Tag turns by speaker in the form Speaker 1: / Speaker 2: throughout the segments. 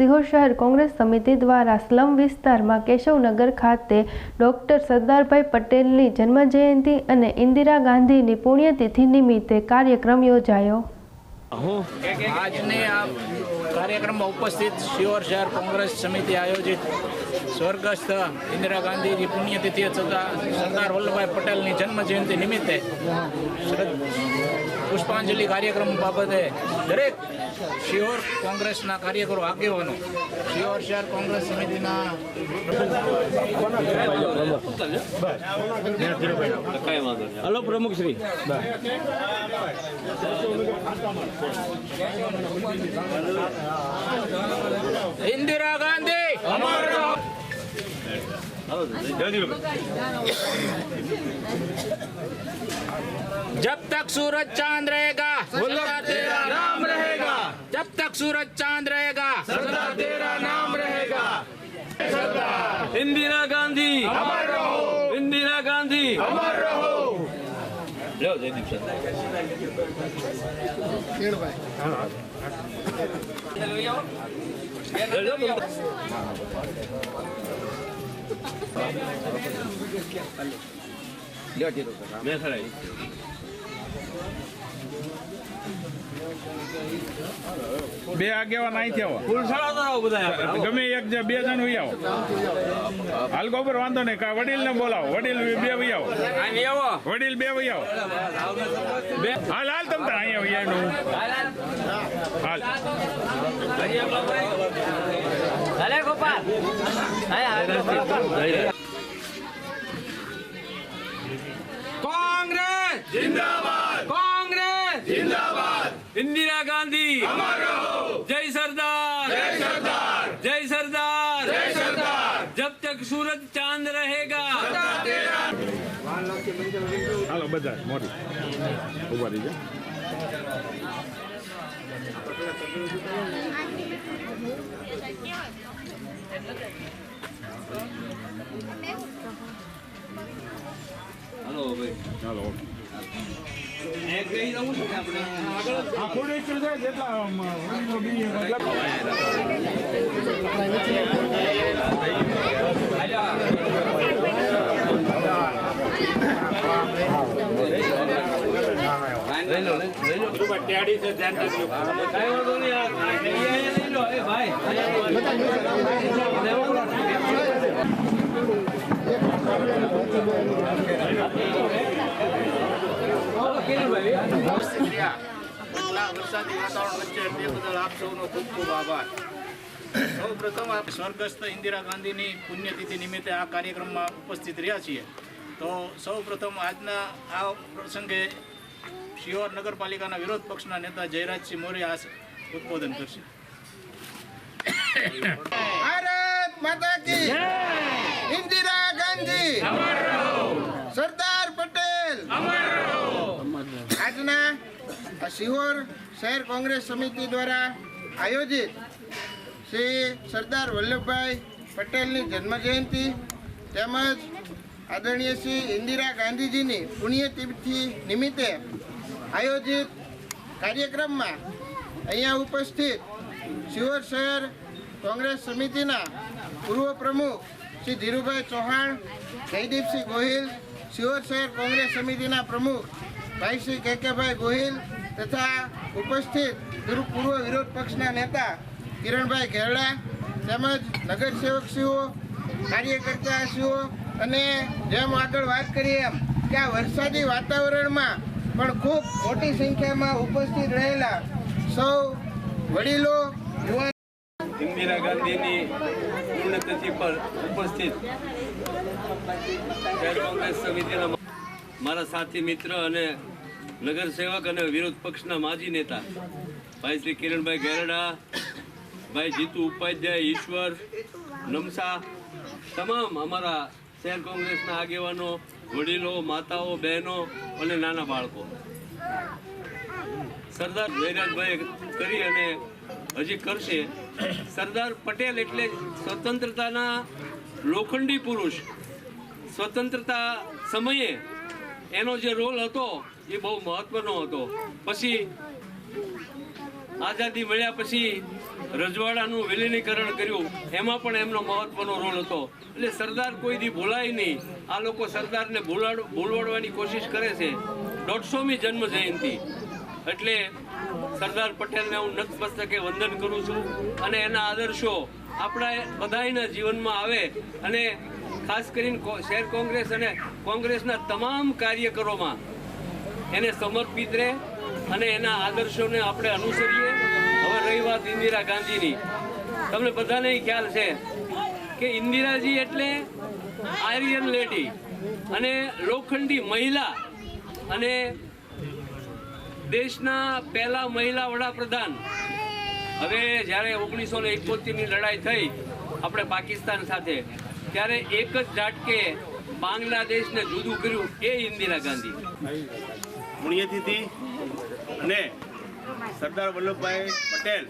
Speaker 1: સિહોર શહેર કોંગ્રેસ સમિતિ દ્વારા સ્લમ વિસ્તારમાં કેશવનગર ખાતે ડોક્ટર સરદારભાઈ પટેલની જન્મજયંતિ અને ઇન્દિરા ગાંધીની પુણ્યતિથિ નિમિત્તે કાર્યક્રમ યોજાયો.
Speaker 2: આજની આ કાર્યક્રમમાં ઉપસ્થિત શિહોર શહેર કોંગ્રેસ સમિતિ આયોજિત સ્વર્ગસ્થ ઇન્દિરા ગાંધીજી પુણ્યતિથિ તથા સરદાર વલ્લભભાઈ પટેલની જન્મ જયંતિ નિમિત્તે પુષ્પાંજલિ કાર્યક્રમ બાબતે દરેક શિહોર કોંગ્રેસના કાર્યકરો આગેવાનો. શિહોર શહેર કોંગ્રેસ સમિતિના
Speaker 3: હલો પ્રમુખ શ્રી
Speaker 2: ઇન્દિરા ગાંધી! जब तक सूरज चांद रहेगा सदा तेरा नाम रहेगा जब तक सूरज चांद रहेगा सदा तेरा नाम रहेगा
Speaker 3: इंदिरा गांधी अमर रहो इंदिरा गांधी अमर रहो लो जयदीप सर भाई हाँ લ્યો જયદીપ મેં ખરાઈ
Speaker 4: બે આગેવાન
Speaker 3: ફૂલ તો બધા
Speaker 4: ગમે એક જે બે જણ વહી આવો. હાલ ગોબર વાંધો નહીં કા વડીલ ને બોલાવો. વડીલ બે વહી આવો. વડીલ બે વહી આવો. બે. હાલ હાલ તમ તાર અહીંયા આવનું. હાલ. ભલે ગોપાલ.
Speaker 3: કોંગ્રેસ! જિંદાબાદ! કોંગ્રેસ! જિંદાબાદ! ઇન્દિરા ગાંધી! જય સરદાર! જય સરદાર! જય સરદાર! જય સરદાર! જબ તક સૂરજ ચાંદ રહેગા!
Speaker 4: હાલો બધા મોડી ઊભા રહી જાય
Speaker 3: હાલો ભાઈ
Speaker 4: હાલો. ઓકે.
Speaker 3: કે આપણે
Speaker 4: આ ખોડી છે ધ્યાન
Speaker 3: લઈ લો લઈ લો કાંઈ વાંધો નહીં આ- લઈ લો એ ભાઈ. હાલો, કિરીટભાઈ.
Speaker 2: આટલા વરસાદી વાતાવરણ વચ્ચે તે બદલ આપ સૌનો ખૂબ ખૂબ આભાર સૌ પ્રથમ આપ સ્વર્ગસ્થ ઇન્દિરા ગાંધીની પુણ્યતિથિ નિમિત્તે આ કાર્યક્રમમાં ઉપસ્થિત રહ્યા છીએ. તો સૌ પ્રથમ આજના આ પ્રસંગે શિહોર નગરપાલિકાના વિરોધ પક્ષના નેતા જયરાજસિંહ મોરે આ ઉદબોધન કરશે.
Speaker 5: ભારત માતા કી ઇન્દિરા ગાંધી! સરદાર પટેલ! આજના આ સિહોર શહેર કોંગ્રેસ સમિતિ દ્વારા આયોજિત શ્રી સરદાર વલ્લભભાઈ પટેલની જન્મજયંતિ તેમજ આદરણીય શ્રી ઇન્દિરા ગાંધીજીની પુણ્યતિથિ નિમિત્તે આયોજિત કાર્યક્રમમાં અહીંયા ઉપસ્થિત શિહોર શહેર કોંગ્રેસ સમિતિના પૂર્વ પ્રમુખ શ્રી ધીરુભાઈ ચૌહાણ, જયદીપસિંહ ગોહિલ શિહોર શહેર કોંગ્રેસ સમિતિના પ્રમુખ ભાઈ શ્રી કેકેભાઈ ગોહિલ તથા ઉપસ્થિત પૂર્વ વિરોધ પક્ષના નેતા કિરણભાઈ ઘેરડા તેમજ નગરસેવકશ્રીઓ કાર્યકર્તાશ્રીઓ અને જેમ આગળ વાત કરીએ એમ કે આ વરસાદી વાતાવરણમાં પણ ખૂબ મોટી સંખ્યામાં ઉપસ્થિત રહેલા સૌ વડીલો, યુવાન
Speaker 3: ઇન્દિરા ગાંધીની પુણ્યતિથિ પર ઉપસ્થિત કોંગ્રેસ સમિતિના મારા સાથી મિત્ર અને નગરસેવક અને વિરોધ પક્ષના માજી નેતા, ભાઈ શ્રી કિરણભાઈ ગેરડા, ભાઈ જીતુ ઉપાધ્યાય, ઈશ્વર, નમસા, તમામ અમારા શહેર કોંગ્રેસના આગેવાનો વડીલો, માતાઓ, બહેનો અને નાના બાળકો. સરદાર જયરાજભાઈ કરી અને હજી કરશે. સરદાર પટેલ એટલે સ્વતંત્રતાના લોખંડી પુરુષ. સ્વતંત્રતા સમયે એનો જે રોલ હતો એ બહુ મહત્વનો હતો. પછી આઝાદી મળ્યા પછી રજવાડાનું વિલીનીકરણ કર્યું. એમાં પણ એમનો મહત્વનો રોલ હતો. એટલે સરદાર કોઈ દી ભૂલાય નહીં. આ લોકો સરદારને ભૂલાડ ભૂલવાડવાની કોશિશ કરે છે. દોઢસોમી જન્મ જયંતિ. એટલે સરદાર પટેલને હું નતમસ્તકે વંદન કરું છું. અને એના આદર્શો આપણા બધાના જીવનમાં આવે. અને ખાસ કરીને શહેર કોંગ્રેસ અને કોંગ્રેસના તમામ કાર્યકરોમાં એને સમર્પિત રહે અને એના આદર્શોને આપણે અનુસરીએ. રહી વાત ઇન્દિરા ગાંધીની. તમને બધાને ખ્યાલ છે કે ઇન્દિરાજી એટલે આર્યન લેડી અને લોખંડી મહિલા અને દેશના પહેલા મહિલા વડાપ્રધાન. હવે જ્યારે ઓગણીસો ને એકોતેરની લડાઈ થઈ આપણે પાકિસ્તાન સાથે, ત્યારે એક જ ઝાટકે બાંગ્લાદેશને જુદું કર્યું એ ઇન્દિરા ગાંધી.
Speaker 6: પુણ્યતિથિ અને સરદાર વલ્લભભાઈ પટેલ,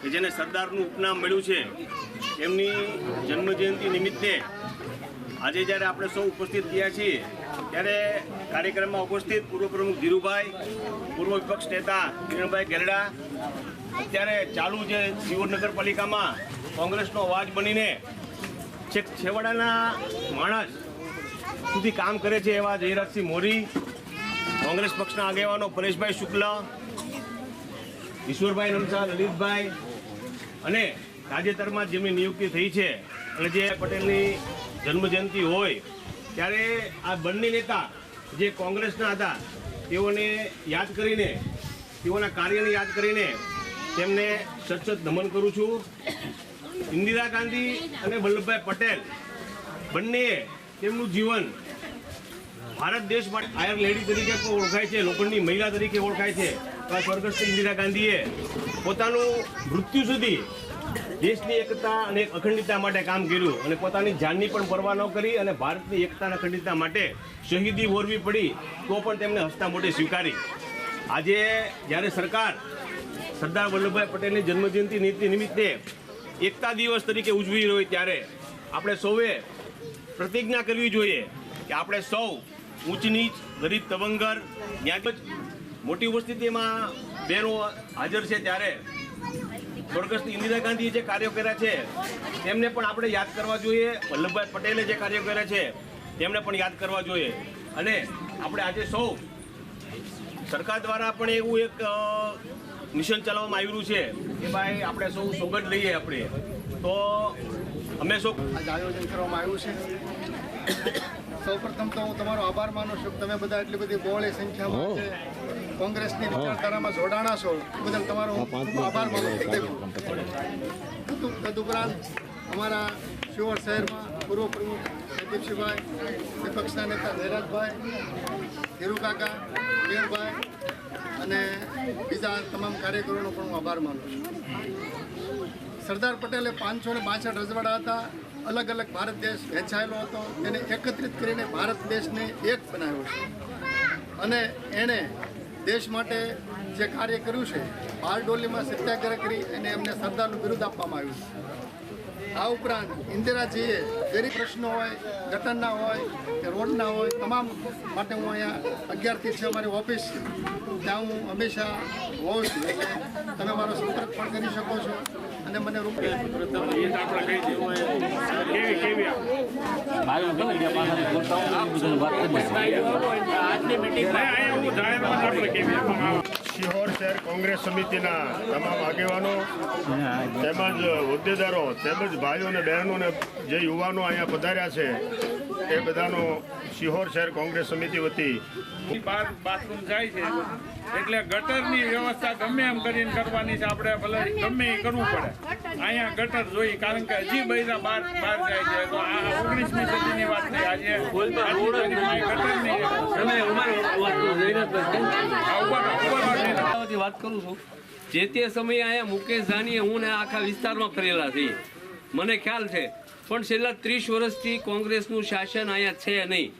Speaker 6: કે જેને સરદારનું ઉપનામ મળ્યું છે, એમની જન્મજયંતિ નિમિત્તે આજે જ્યારે આપણે સૌ ઉપસ્થિત થયા છીએ, ત્યારે કાર્યક્રમમાં ઉપસ્થિત પૂર્વ પ્રમુખ ધીરુભાઈ, પૂર્વ વિપક્ષ નેતા કિરણભાઈ ગેરડા, અત્યારે ચાલુ જે શિવર નગરપાલિકામાં કોંગ્રેસનો અવાજ બનીને છેક છેવાડાના માણસ સુધી કામ કરે છે એવા જયરાજસિંહ મોરી, કોંગ્રેસ પક્ષના આગેવાનો પરેશભાઈ શુક્લ ઈશ્વરભાઈ રમસા લલિતભાઈ અને તાજેતરમાં જેમની નિયુક્તિ થઈ છે અને જે પટેલની જન્મજયંતિ હોય, ત્યારે આ બંને નેતા જે કોંગ્રેસના હતા, તેઓને યાદ કરીને, તેઓના કાર્યને યાદ કરીને તેમને સચત નમન કરું છું. ઇન્દિરા ગાંધી અને વલ્લભભાઈ પટેલ બંનેએ તેમનું જીવન ભારત દેશ માટે આયર લેડી તરીકે ઓળખાય છે, લોખંડની મહિલા તરીકે ઓળખાય છે. સ્વર્ગસ્થ ઇન્દિરા ગાંધીએ પોતાનું મૃત્યુ સુધી દેશની એકતા અને અખંડિતતા માટે કામ કર્યું અને પોતાની જાનની પણ પરવા ન કરી અને ભારતની એકતા અને અખંડિતતા માટે શહીદી વોરવી પડી, તો પણ તેમણે હસતા મોટે સ્વીકારી. આજે જ્યારે સરકાર સરદાર વલ્લભભાઈ પટેલની જન્મજયંતિ નીતિ નિમિત્તે એકતા દિવસ તરીકે ઉજવી રહી ત્યારે આપણે સૌએ પ્રતિજ્ઞા કરવી જોઈએ કે આપણે સૌ ઊંચ નીચ, ગરીબ, તવંગર જ્ઞાતિ મોટી ઉપસ્થિતિમાં બહેનો હાજર છે ત્યારે સ્વર્ગસ્થ ઇન્દિરા ગાંધીએ જે કાર્યો કર્યા છે તેમને પણ આપણે યાદ કરવા જોઈએ. વલ્લભભાઈ પટેલે જે કાર્યો કર્યા છે તેમને પણ યાદ કરવા જોઈએ. અને આપણે આજે સૌ સરકાર દ્વારા પણ એવું એક મિશન ચલાવવામાં આવ્યું છે કે ભાઈ આપણે સૌ સોગંદ લઈએ આપણે. તો અમે સૌ
Speaker 7: આજે આયોજન કરવામાં આવ્યું છે. સૌપ્રથમ તો હું તમારો આભાર માનું છું તમે બધા એટલી બધી બહોળી સંખ્યામાં જે કોંગ્રેસની વિચારધારામાં જોડાણા છો બદલ તમારો ખૂબ આભાર માનું તદુપરાંત અમારા શિવર શહેરમાં પૂર્વ પ્રમુખ જયદીપસિંહભાઈ વિપક્ષના નેતા ધૈરાજભાઈ ધીરુકાકા વીરભાઈ અને બીજા તમામ કાર્યકરોનો પણ હું આભાર માનું છું. સરદાર પટેલે પાંચસો ને બાસઠ રજવાડા હતા. અલગ અલગ ભારત દેશ વહેંચાયેલો હતો. તેને એકત્રિત કરીને ભારત દેશને એક બનાવ્યો છે. અને એણે દેશ માટે જે કાર્ય કર્યું છે બારડોલીમાં સત્યાગ્રહ કરી અને એમને સરદારનું બિરુદ આપવામાં આવ્યું છે. આ ઉપરાંત ઇન્દિરાજીએ ગરીબ પ્રશ્નો હોય, ગટરના હોય, કે રોડના હોય, તમામ માટે હું અહીંયા અગિયારથી છે અમારી ઓફિસ ત્યાં હું હંમેશા હોઉં છું તમે મારો સંપર્ક પણ કરી શકો છો અને મને.
Speaker 6: શિહોર શહેર કોંગ્રેસ સમિતિના તમામ આગેવાનો, તેમજ હોદ્દેદારો, તેમજ ભાઈઓ અને બહેનોને જે યુવાનો અહીંયા પધાર્યા છે એ બધાનો શિહોર શહેર કોંગ્રેસ સમિતિ વતી
Speaker 4: બહાર બાથરૂમ જાય છે. એટલે ગટરની વ્યવસ્થા ગમે એમ કરીને કરવાની છે. આપણે ભલે ગમે એ કરવું પડે. અહીંયા ગટર જોઈ કારણ કે હજી બૈરા બહાર બહાર જાય છે. તો આ ઓગણીસમી સદીની વાત થઈ આજે
Speaker 3: ગટર વાત કરું છું. જે તે સમયે અહીંયા મુકેશ જાનીએ હું ને આખા વિસ્તારમાં ફરેલા છીએ. મને ખ્યાલ છે. પણ છેલ્લા ત્રીસ વર્ષથી કોંગ્રેસનું શાસન અહીંયા છે નહીં.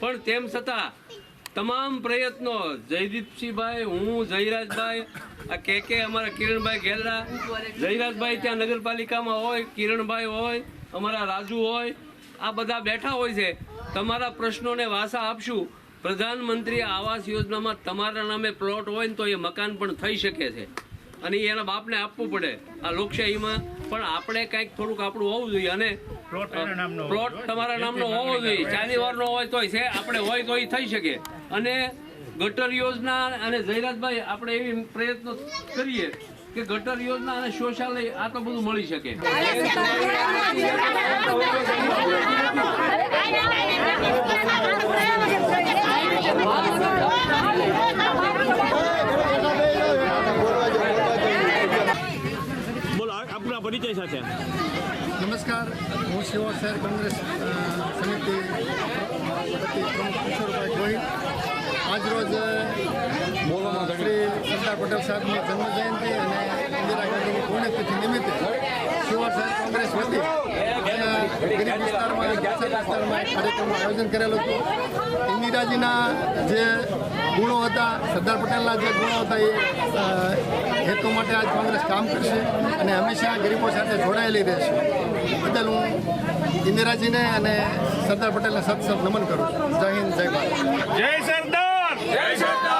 Speaker 3: પણ તેમ છતાં, તમામ પ્રયત્નો, જયદીપસિંહભાઈ, હું, જયરાજભાઈ, આ કે કે અમારા કિરણભાઈ ગેલરા જયરાજભાઈ ત્યાં નગરપાલિકામાં હોય, કિરણભાઈ હોય, અમારા રાજુ હોય, આ બધા બેઠા હોય છે. તમારા પ્રશ્નોને વાસા આપશું. પ્રધાનમંત્રી આવાસ યોજનામાં તમારા નામે પ્લોટ હોય ને તો એ મકાન પણ થઈ શકે છે. અને એ એના બાપને આપવું પડે. આ લોકશાહીમાં પણ આપણે કંઈક થોડુંક આપણું હોવું જોઈએ અને પ્લોટ તમારા નામનો હોવો જોઈએ. ચાલી વારનો હોય તોય છે આપણે હોય તો થઈ શકે. અને ગટર યોજના અને જયરાજભાઈ આપણે એવી પ્રયત્નો કરીએ કે ગટર યોજના અને શૌચાલય આ તો બધું મળી શકે.
Speaker 6: આપના પરિચય સાથે.
Speaker 7: નમસ્કાર. હું શિવોર શહેર કોંગ્રેસ સમિતિ પ્રમુખ કિશોરભાઈ ગોહિલ. આજરોજ શ્રી સરદાર પટેલ સાહેબની જન્મ જયંતિ અને ઇન્દિરા ગાંધીની પુણ્યતિથિ નિમિત્તે શિવોર શહેર કોંગ્રેસ વતી ગરીબ વિસ્તારમાં એક કાર્યક્રમનું આયોજન કરેલું હતું. ઇન્દિરાજીના જે ગુણો હતા સરદાર પટેલના જે ગુણો હતા એ હેતુ માટે આજ કોંગ્રેસ કામ કરશે અને હંમેશા ગરીબો સાથે જોડાયેલી રહેશે. બદલ હું ઇન્દિરાજીને અને સરદાર પટેલને સત સત નમન કરું જય હિન્દ જય ભારત.
Speaker 4: જય સરદાર! જય સરદાર!